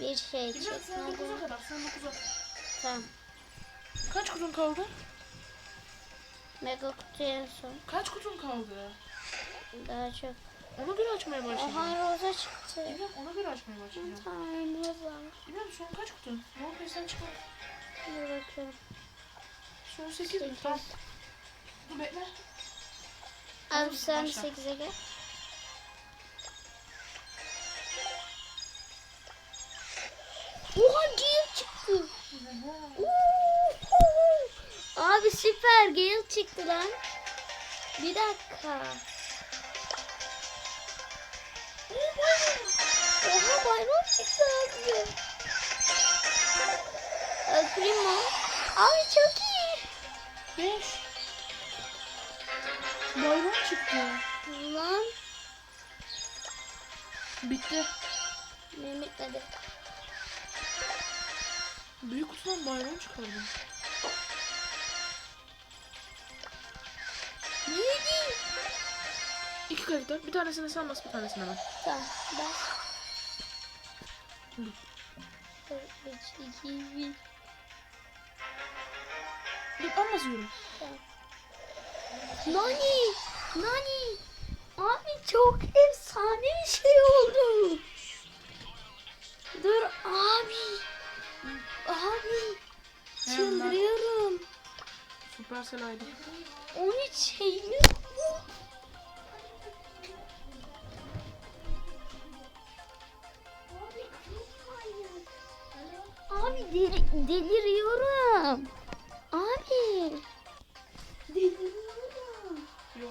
bir şey İbrahim sen 9'a çıkmadı. kadar. Sen 9'a. Tamam. Kaç kutun kaldı? Mega kutu en son. Kaç kutun kaldı? Daha çok. Ona göre açmaya başlayacağım. Aha roza çıktı. İbrahim ona göre açmaya başlayacağım. Tamam roza. İbrahim son kaç kutun? Ne oldu sen çıkar. Dur bakıyorum. Son 8 mi? Tamam. Dur bekle. Abi sen Başla. 8'e gel. Abi süper Gale çıktı lan. Bir dakika. Oha bayram çıktı abi. El Primo. Abi çok iyi. 5. Bayram çıktı. Lan. Bitti. Benim bitmedi. Büyük kutudan bayram çıkardım. Neydi? İki karakter. Bir tanesini sen bas bir tanesini ben. Tamam. Ben. Hı. Üç, iki, bir. Dur ben basıyorum. Nani! Nani! Abi çok efsane bir şey oldu. Dur. Abi. Supercell ID. 13 şeyli bu. Abi deli- deliriyorum. Abi. Deliriyorum.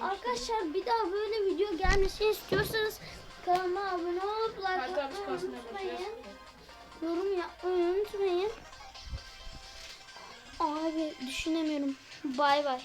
Arkadaşlar bir daha böyle video gelmesini istiyorsanız kanalıma abone olup like atmayı unutmayın. Yorum yapmayı unutmayın. Abi düşünemiyorum. Bay bay.